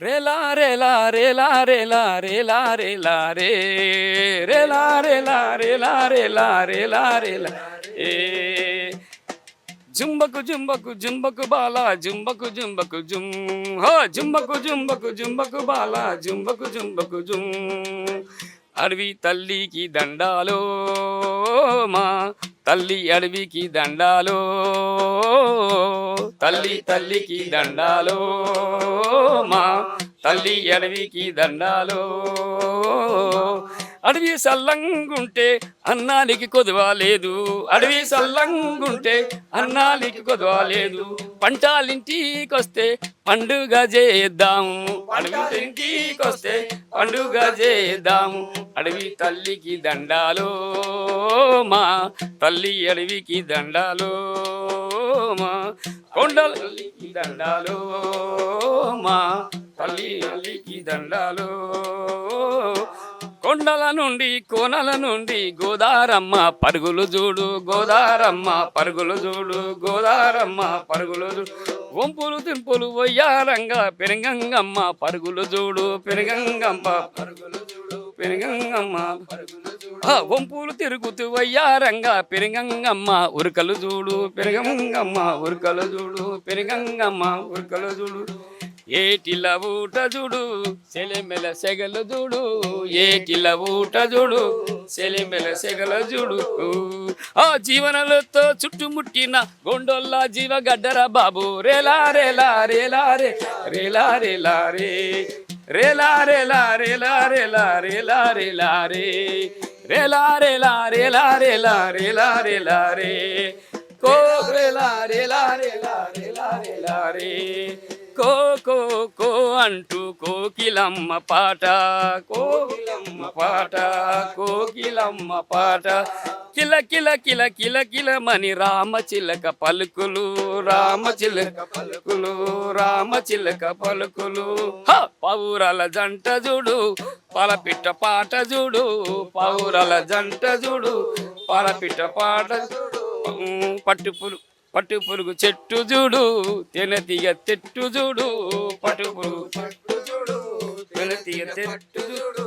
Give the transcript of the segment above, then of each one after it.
రేలా రేలా రేలా రేలా రేలా రేలా రే రేలా రేలా రేలా రేలా రేలా రేలా ఏ జుంబకు జుంబకు జుంబకు బాల జుంబకు జుంబకు జుమ్ హో జుంబకు జుంబకు జుంబకు బాల జుంబకు జుంబకు జుమ్ అడవి తల్లికి దండాలో మా తల్లి అడవికి దండాలో తల్లి తల్లికి దండాలో తల్లి అడవికి దండాలో. అడవి సల్లంగుంటే అన్నానికి కొదవాలేదు అడవి సల్లంగుంటే అన్నానికి కొదవాలేదు పంటాలింటికొస్తే పండుగ చేద్దాము అడవి ఇంటికొస్తే పండుగ చేద్దాము అడవి తల్లికి దండాలో మా తల్లి అడవికి దండాలో మా కొండలకి తల్లికి దండాలో మా అల్లి అల్లికి దండాలు. కొండల నుండి కోనల నుండి గోదారమ్మ పరుగులు చూడు గోదారమ్మ పరుగులు చూడు గోదారమ్మ పరుగులు చూడు వంపులు తింపులు వయ్యారంగా పెరుగంగమ్మ పరుగులు చూడు పెరుగంగమ్మ పరుగులు చూడు పెరుగంగమ్మ వంపులు తిరుగుతూ వయ్యారంగా పెరుగంగమ్మ ఉరకలు చూడు పెరుగంగమ్మ ఉరకలు చూడు పెరుగంగమ్మ ఉరకలు చూడు. ఏటిల ఊట చూడు సెలిమెల సెగలు చూడు ఏటిల ఊట చూడు సెలిమెల సెగల చూడు ఆ జీవనలతో చుట్టుముట్టిన గొండొల్ల జీవగడ్డర బాబు రేలా రేలా రేలా రే రేలా రేలా రే రేలా రేలా రేలా రేలా రేలా రేలా రే రేలా రేలా రేలా రేలా రేలా రేలా రే కో రేలా రేలా రేలా రేలా రేలా రే కో కో కో అంటూ కోకిలమ్మ పాట. కోకిలమ్మ పాట కోకిలమ్మ పాట. కిల కిల కిల కిల కిలమని రామ చిలక పలుకులు రామ చిలక పలుకులు రామ చిలక పలుకులు. పౌరల జంట చూడు పలపిట్ట పాట చూడు పౌరాల జంట చూడు పలపిట్ట పాట చూడు. పట్టు పురుగు చెట్టు చూడు తెలతీయ చెట్టు చూడు పట్టు పురుగు చెట్టు చూడు చెట్టు చూడు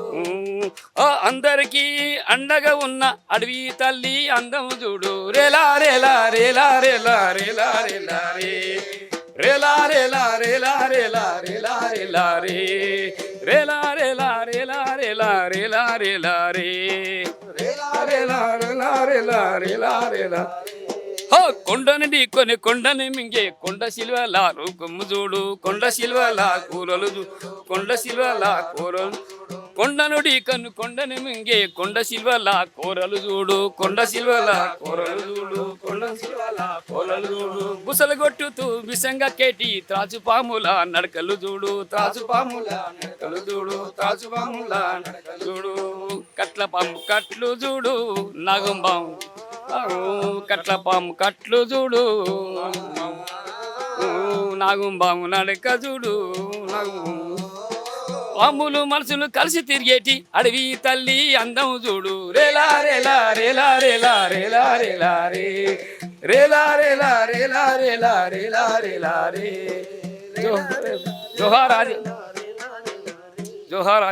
అందరికీ అండగా ఉన్న అడవి తల్లి అందము చూడు రేలా రేలా రేలా రేలా రేలా రేలా రే రేలా రేలా రేలా రేలా రేలా రేలా రే రేలా రేలా రేలా రేలా రేలా రేలా రే రేలా రేలా రేలా రేలా రేలా రేలా హో కొండని కొని కొండని మింగే కొండ శిల్వల రూపము చూడు కొండ శిల్వల కూరలు కొండ శిల్వల కూరలు కొండను కను కొండని మింగే కొండ శిల్వల కూరలు చూడు కొండ సిల్వలా కూరలు చూడు కొండ శిల్వల కూరలు చూడు. బుసలు కొట్టుతూ విషంగా కేటి త్రాచు పాముల నడకలు చూడు త్రాచు పాముల నడకలు చూడు త్రాచు పాముల నడకలు చూడు. కట్ల పాము కట్లు చూడు నాగం పాము కట్ల పాము కట్లు చూడు నాగుంబాము నడక చూడు పాములు మనసులు కలిసి తిరిగేటి అడవి తల్లి అందం చూడు రేలా రేలా రేలా రేలా రేలా రేలా రే రేలా రేలా రేలా రేలా రేలా రేలా రే జోహార్ ఆది జోహార్